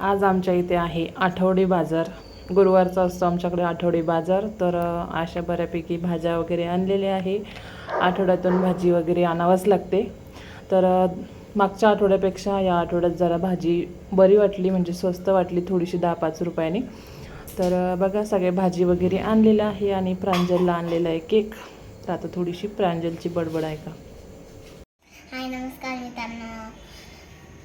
आज आमच्या इथे आहे आठवडी बाजार. गुरुवारचा असतो आमच्याकडे आठवडी बाजार. तर अशा बऱ्यापैकी भाज्या वगैरे आणलेल्या आहे. आठवड्यातून भाजी वगैरे आणावंच लागते. तर मागच्या आठवड्यापेक्षा या आठवड्यात जरा भाजी बरी वाटली म्हणजे स्वस्त वाटली थोडीशी दहा पाच रुपयानी. तर बघा सगळे भाजी वगैरे आणलेलं आहे आणि प्रांजलला आणलेला आहे केक. तर आता थोडीशी प्रांजलची बडबड आहे का? हाय नमस्कार मित्रांनो.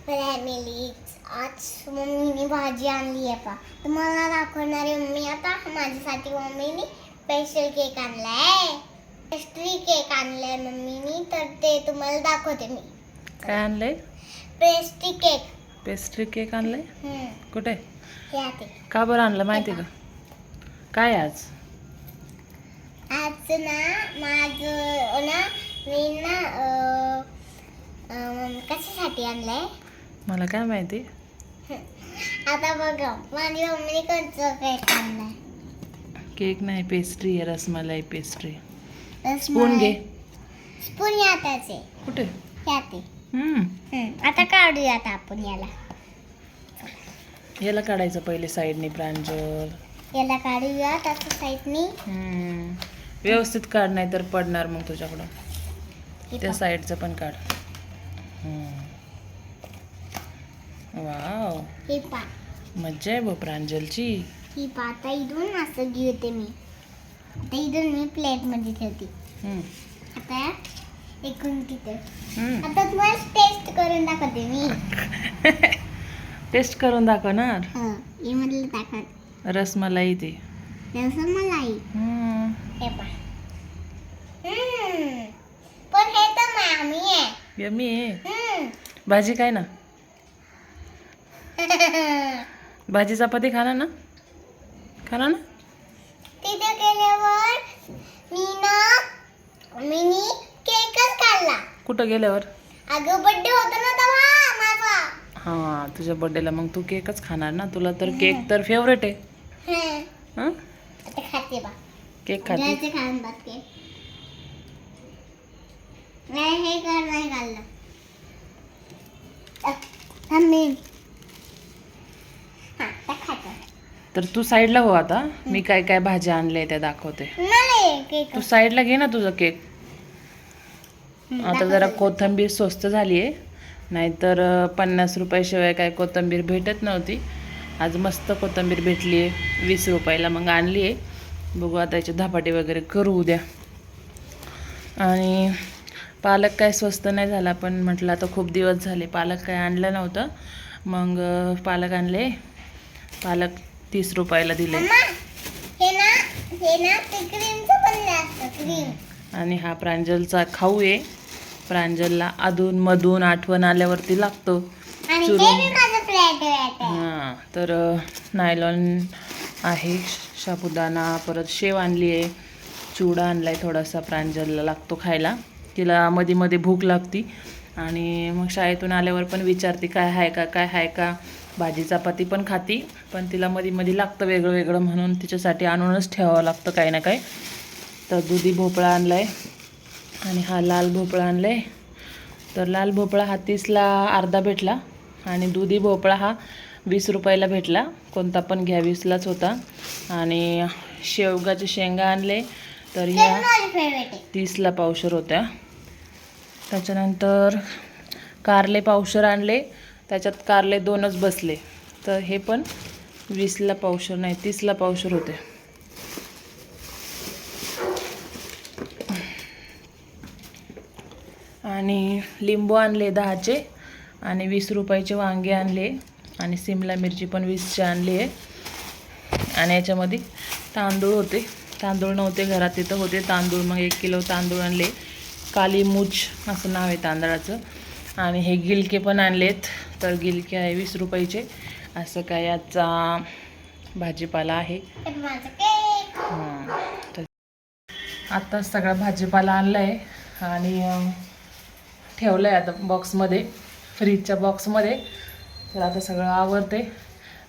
फॅमिली आज मम्मीने भाजी आणली आहे पा तुम्हाला दाखवणार आहे मम्मी आता माझ्यासाठी मम्मीने स्पेशल केक आणलाय. पेस्ट्री केक आणलाय मम्मीने. तर ते तुम्हाला दाखवते मी. काय आणलंय? पेस्ट्री केक पेस्ट्री केक आणलंय? हम्म, कुठे? हे आहे का बरं आणलं माहिती आहे का? काय आज? आज ना माझं ना मी ना अं, अं, कशासाठी आणलंय? मला काय माहिती? आता बघा माझी मम्मीने कोणतं केक आणलाय? केक नाही पेस्ट्री आहे रसमलाई पेस्ट्री स्पून घे. स्पून याताचे कुठे? याते. आता काढूयात आपण याला. याला काढायचं पहिले साईडने प्रांजल याला काढूयात आता साईडनी. व्यवस्थित काढ नाही तर पडणार मग तुझ्याकडं. त्या. साईडचं पण काढ. वाव. हे पा. मज्जा आहे बघ प्रांजलची. ही पा आता इथून असं घेते मी. आता इथून मी प्लेटमध्ये ठेवते. हम्म. आता एकूण हम्म. आता तुम्हाला टेस्ट करून दाखवते मी. टेस्ट करून दाखवणार? हं, हे मधलं दाखवत. रसमलाई ते. जसं मलाई हम्म. हे पा. पण हे तर मामी आहे. यम्मी आहे. हम्म. भाजी काय ना? भाजी चपाती खाणार ना? खाणार ना? तिथे गेल्यावर मी ना मिनी केकच कुठं गेल्यावर? अगं बड्डे होता ना तेव्हा माझा. हां तुझ्या बड्डेला मग तू केकच खाणार ना? तुला तर केक तर फेवरेट आहे. हं, हां? आता खाते बा. केक खाते. घरचे खाऊन बात के नाही हे कर नाही काढलं अ, थांब मी हा आता खातो तर तू साईडला हो आता. मी काय काय भाज्या आणल्या त्या दाखवते. तू साईडला घे ना तुझं केक. आता जरा कोथिंबीर स्वस्त झाली आहे. नाहीतर पन्नास रुपयाशिवाय काय कोथिंबीर भेटत नव्हती. आज मस्त कोथिंबीर भेटली आहे. वीस रुपयाला मग आणली आहे. बघू आता याचे धपाटे वगैरे करू उद्या. आणि पालक काय स्वस्त नाही झाला पण म्हटलं आता खूप दिवस झाले पालक काय आणलं नव्हतं. मग पालक आणले. पालक तीस रुपयाला दिले. आणि हा प्रांजलचा खाऊ आहे. प्रांजलला अधून मधून आठवण आल्यावरती लागतो. हां तर नायलॉन आहे. साबुदाणा परत शेव आणली आहे. चिवडा आणला आहे थोडासा प्रांजलला लागतो खायला. तिला मध्ये मध्ये भूक लागती. आणि मग शाळेतून आल्यावर पण विचारते काय आहे का काय आहे का? भाजी चपाती पण खाती पण तिला मध्ये मध्ये लागतं वेगळं वेगळं म्हणून तिच्यासाठी आणूनच ठेवावं लागतं काही ना काही. तर दुधी भोपळा आणला आहे आणि हा लाल भोपळा आणला आहे तर लाल भोपळा हा तीसला अर्धा भेटला आणि दुधी भोपळा हा वीस रुपयाला भेटला. कोणता पण घ्या वीसलाच होता. आणि शेवगाचे शेंगा आणले. तर ह्या तीसला पावशर होत्या. त्याच्यानंतर कारले पावशर आणले. त्याच्यात कारले दोनच बसले. तर हे पण वीसला पावशर नाही तीसला पावशर होते. आणि लिंबू आणले दहाचे आणि वीस रुपयाचे वांगे आणले आणि सिमला मिरची पण वीसचे आणली आहे. आणि याच्यामध्ये तांदूळ होते. तांदूळ नव्हते घरात तिथं होते तांदूळ. मग एक किलो तांदूळ आणले. काली मूच असं नाव आहे तांदळाचं. आणि हे गिलके पण आणलेत. तर गिलके आहे वीस रुपयाचे. असं काय याचा भाजीपाला आहे. तर आत्ताच सगळा भाजीपाला आणला आहे आणि ठेवलं आहे आता बॉक्समध्ये फ्रीजच्या बॉक्समध्ये तर आता सगळं आवरते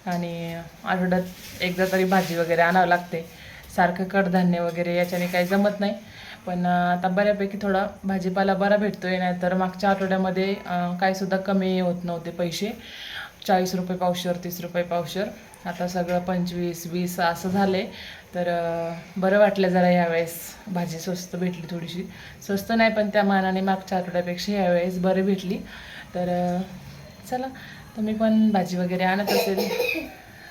आणि आठवड्यात एकदा तरी भाजी वगैरे आणावं लागते. सारखं कडधान्य वगैरे याच्याने काही जमत नाही. पण आता बऱ्यापैकी थोडा भाजीपाला बरा भेटतो आहे नाहीतर मागच्या आठवड्यामध्ये काहीसुद्धा कमी होत नव्हते पैसे. चाळीस रुपये पावशर तीस रुपये पावशर. आता सगळं पंचवीस वीस असं झालं आहे तर बरं वाटलं जरा यावेळेस भाजी स्वस्त भेटली थोडीशी. स्वस्त नाही पण त्या मानाने मागच्या आठवड्यापेक्षा यावेळेस बरं भेटली. तर चला तुम्ही पण भाजी वगैरे आणत असेल.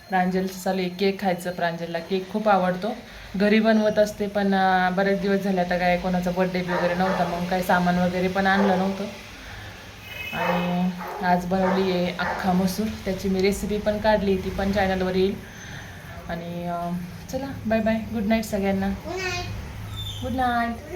प्रांजलचं चालू आहे. केक खायचं प्रांजलला. केक खूप आवडतो. घरी बनवत असते पण बरेच दिवस झाले आता काय कोणाचा बड्डे वगैरे नव्हता मग काही सामान वगैरे पण आणलं नव्हतं. आणि आज बनवली आहे अख्खा मसूर. त्याची मी रेसिपी पण काढली ती पण चॅनलवर येईल. आणि चला बाय बाय गुड नाईट सगळ्यांना. Good night